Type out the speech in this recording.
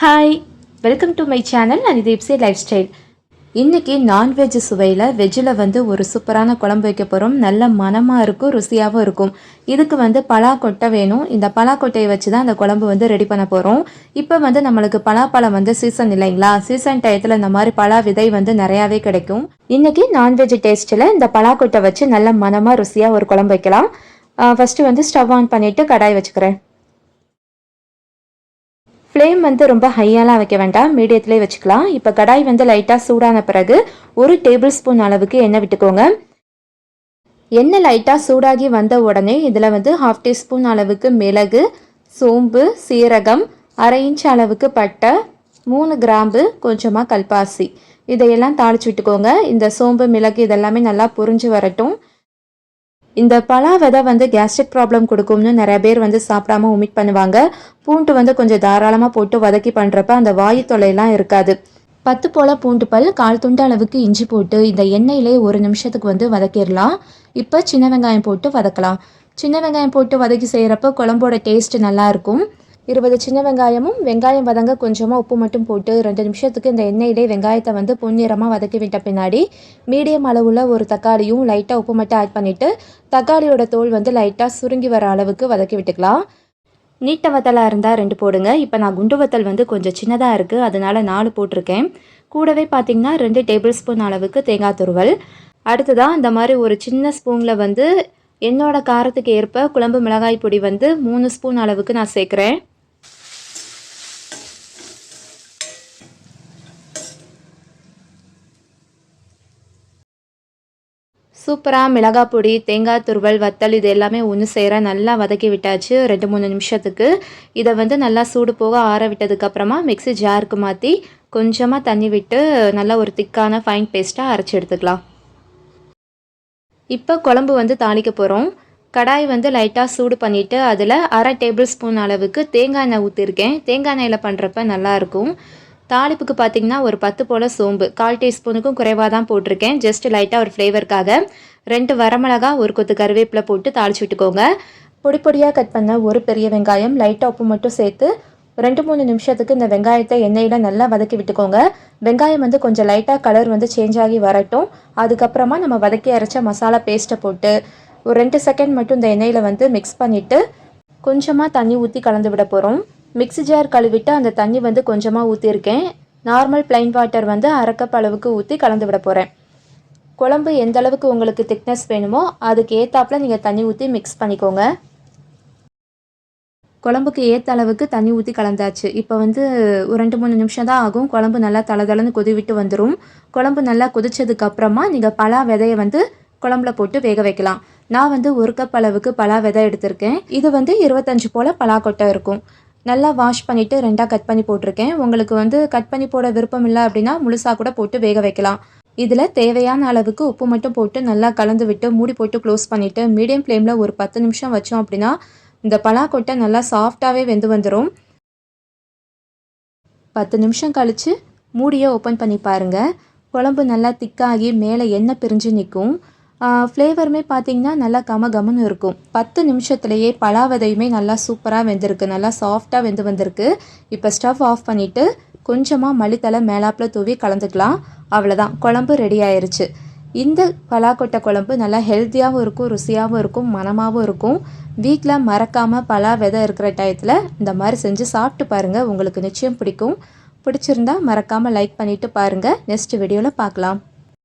Hi welcome to my channel நான் இது இப்சி லைஃப் ஸ்டைல் இன்றைக்கி நான்வெஜ் சுவையில் வெஜ்ஜில் வந்து ஒரு சூப்பரான குழம்பு வைக்க போகிறோம் நல்ல மனமாக இருக்கும் ருசியாகவும் இருக்கும். இதுக்கு வந்து பலாக்கொட்டை வேணும். இந்த பலாக்கொட்டையை வச்சு தான் அந்த குழம்பு வந்து ரெடி பண்ண போகிறோம் இப்போ வந்து நம்மளுக்கு பலாப்பழம் வந்து சீசன் இல்லைங்களா? சீசன் டயத்தில் இந்த மாதிரி பலா விதை வந்து நிறையாவே கிடைக்கும். இன்றைக்கி நான்வெஜ் டேஸ்ட்டில் இந்த பலாக்கொட்டை வச்சு நல்ல மனமாக ருசியாக ஒரு குழம்பு வைக்கலாம். ஃபஸ்ட்டு வந்து ஸ்டவ் ஆன் பண்ணிவிட்டு கடாய் வச்சுக்கிறேன். ஃப்ளேம் வந்து ரொம்ப ஹையாலாம் வைக்க வேண்டாம். மீடியத்திலே வச்சுக்கலாம். இப்போ கடாய் வந்து லைட்டாக சூடான பிறகு ஒரு டேபிள் ஸ்பூன் அளவுக்கு எண்ணெய் விட்டுக்கோங்க. எண்ணெய் லைட்டாக சூடாகி வந்த உடனே இதில் வந்து ஹாஃப் டீஸ்பூன் அளவுக்கு மிளகு சோம்பு சீரகம் அரை இன்ச் அளவுக்கு பட்டை மூணு கிராம்பு கொஞ்சமாக கல்பாசி. இதையெல்லாம் தாளிச்சு விட்டுக்கோங்க. இந்த சோம்பு மிளகு இதெல்லாமே நல்லா புரிஞ்சு வரட்டும். இந்த பலா விதை வந்து கேஸ்ட்ரிக் ப்ராப்ளம் கொடுக்கும்னு நிறைய பேர் வந்து சாப்பிடாம ஒமிட் பண்ணுவாங்க. பூண்டு வந்து கொஞ்சம் தாராளமாக போட்டு வதக்கி பண்ணுறப்ப அந்த வாயு தொல்லையெல்லாம் இருக்காது. பத்து போல் பூண்டு பல் கால் துண்டு அளவுக்கு இஞ்சி போட்டு இந்த எண்ணெயிலே ஒரு நிமிஷத்துக்கு வந்து வதக்கிடலாம். இப்போ சின்ன வெங்காயம் போட்டு வதக்கலாம். சின்ன வெங்காயம் போட்டு வதக்கி செய்கிறப்ப குழம்போட டேஸ்ட் நல்லாயிருக்கும் இருபது சின்ன வெங்காயமும் வெங்காயம் வதங்க கொஞ்சமாக உப்பு மட்டும் போட்டு ரெண்டு நிமிஷத்துக்கு இந்த எண்ணெயிலே வெங்காயத்தை வந்து பொன்னிறமாக வதக்கி விட்ட பின்னாடி மீடியம் அளவில் ஒரு தக்காளியும் லைட்டாக உப்பு மட்டும் ஆட் பண்ணிவிட்டு தக்காளியோட தோல் வந்து லைட்டாக சுருங்கி வர அளவுக்கு வதக்கி விட்டுக்கலாம். நீட்ட வத்தலாக இருந்தால் ரெண்டு போடுங்க. இப்போ நான் குண்டு வத்தல் வந்து கொஞ்சம் சின்னதாக இருக்குது அதனால் நாலு போட்டிருக்கேன். கூடவே பார்த்திங்கன்னா ரெண்டு டேபிள் ஸ்பூன் அளவுக்கு தேங்காய் துருவல். அடுத்ததாக இந்த மாதிரி ஒரு சின்ன ஸ்பூனில் வந்து என்னோடய காரத்துக்கு ஏற்ப குழம்பு மிளகாய் பொடி வந்து மூணு ஸ்பூன் அளவுக்கு நான் சேர்க்குறேன். சூப்பராக மிளகாய் பொடி தேங்காய் துருவல் வத்தல் இது எல்லாமே ஒன்று சேர நல்லா வதக்கி விட்டாச்சு ரெண்டு மூணு நிமிஷத்துக்கு. இதை வந்து நல்லா சூடு போக ஆற விட்டதுக்கப்புறமா மிக்ஸி ஜாருக்கு மாற்றி கொஞ்சமாக தண்ணி விட்டு நல்லா ஒரு திக்கான ஃபைன் பேஸ்ட்டாக அரைச்சி எடுத்துக்கலாம். இப்போ குழம்பு வந்து தாளிக்க போகிறோம் கடாய் வந்து லைட்டாக சூடு பண்ணிவிட்டு அதில் அரை டேபிள் ஸ்பூன் அளவுக்கு தேங்காய் எண்ணெய் ஊற்றிருக்கேன் தேங்காய் எண்ணெயில் பண்ணுறப்ப நல்லாயிருக்கும் தாளிப்புக்கு பார்த்தீங்கன்னா ஒரு பத்து போல் சோம்பு. கால் டீஸ்பூனுக்கும் குறைவாக தான் போட்டிருக்கேன். ஜஸ்ட் லைட்டாக ஒரு ஃப்ளேவருக்காக ரெண்டு வரமிளகா ஒரு கொத்து கருவேப்பிலை போட்டு தாளிச்சு விட்டுக்கோங்க. பொடி பொடியாக கட் பண்ண ஒரு பெரிய வெங்காயம் லைட்டாக உப்பு மட்டும் சேர்த்து ரெண்டு மூணு நிமிஷத்துக்கு இந்த வெங்காயத்தை எண்ணெயில் நல்லா வதக்கி விட்டுக்கோங்க. வெங்காயம் வந்து கொஞ்சம் லைட்டாக கலர் வந்து சேஞ்ச் ஆகி வரட்டும். அதுக்கப்புறமா நம்ம வதக்கி அரைச்ச மசாலா பேஸ்ட்டை போட்டு ஒரு ரெண்டு செகண்ட் மட்டும் இந்த எண்ணெயில் வந்து மிக்ஸ் பண்ணிவிட்டு கொஞ்சமாக தண்ணி ஊற்றி கலந்து விட போகிறோம் மிக்ஸி ஜார் கழுவிட்டு அந்த தண்ணி வந்து கொஞ்சமாக ஊற்றிருக்கேன் நார்மல் பிளைன் வாட்டர் வந்து அரைக்கப் அளவுக்கு ஊற்றி கலந்து விட போகிறேன் குழம்பு எந்த அளவுக்கு உங்களுக்கு திக்னஸ் வேணுமோ அதுக்கு ஏற்றாப்புல நீங்கள் தண்ணி ஊற்றி மிக்ஸ் பண்ணிக்கோங்க. குழம்புக்கு ஏற்ற அளவுக்கு தண்ணி ஊற்றி கலந்தாச்சு. இப்போ வந்து ஒரு ரெண்டு மூணு நிமிஷம் தான் ஆகும். குழம்பு நல்லா தளதளன்னு கொதிவிட்டு வந்துடும் குழம்பு நல்லா கொதிச்சதுக்கப்புறமா நீங்கள் பலா விதையை வந்து குழம்புல போட்டு வேக வைக்கலாம். நான் வந்து ஒரு கப் அளவுக்கு பலா விதை எடுத்திருக்கேன். இது வந்து இருபத்தஞ்சு போல் பலா கொட்டை இருக்கும். நல்லா வாஷ் பண்ணிவிட்டு ரெண்டாக கட் பண்ணி போட்டிருக்கேன். உங்களுக்கு வந்து கட் பண்ணி போட விருப்பம் இல்லை அப்படின்னா முழுசாக கூட போட்டு வேக வைக்கலாம். இதில் தேவையான அளவுக்கு உப்பு மட்டும் போட்டு நல்லா கலந்து விட்டு மூடி போட்டு க்ளோஸ் பண்ணிவிட்டு மீடியம் ஃப்ளேமில் ஒரு பத்து நிமிஷம் வச்சோம் அப்படின்னா இந்த பலாக்கொட்டை நல்லா சாஃப்டாகவே வெந்து வந்துடும் பத்து நிமிஷம் கழித்து மூடியை ஓப்பன் பண்ணி பாருங்கள் குழம்பு நல்லா திக்காகி மேலே எண்ணெய் பிரிஞ்சு நிற்கும் ஃப்ளேவருமே பார்த்திங்கன்னா நல்லா கம கமன்னு இருக்கும். பத்து நிமிஷத்துலேயே பலாவதையுமே நல்லா சூப்பராக வெந்திருக்கு. நல்லா சாஃப்டாக வெந்து வந்திருக்கு. இப்போ ஸ்டவ் ஆஃப் பண்ணிவிட்டு கொஞ்சமாக மளித்தலை மேலாப்பில் தூவி கலந்துக்கலாம். அவ்வளோதான் குழம்பு ரெடி ஆயிடுச்சு இந்த பலாக்கொட்டை குழம்பு நல்லா ஹெல்த்தியாகவும் இருக்கும் ருசியாகவும் இருக்கும் மனமாகவும் இருக்கும். வீட்டில் மறக்காமல் பலா விதை இருக்கிற டயத்தில் இந்த மாதிரி செஞ்சு சாப்பிட்டு பாருங்கள் உங்களுக்கு நிச்சயம் பிடிக்கும். பிடிச்சிருந்தா மறக்காமல் லைக் பண்ணிவிட்டு பாருங்கள் நெக்ஸ்ட் வீடியோவில் பார்க்கலாம்.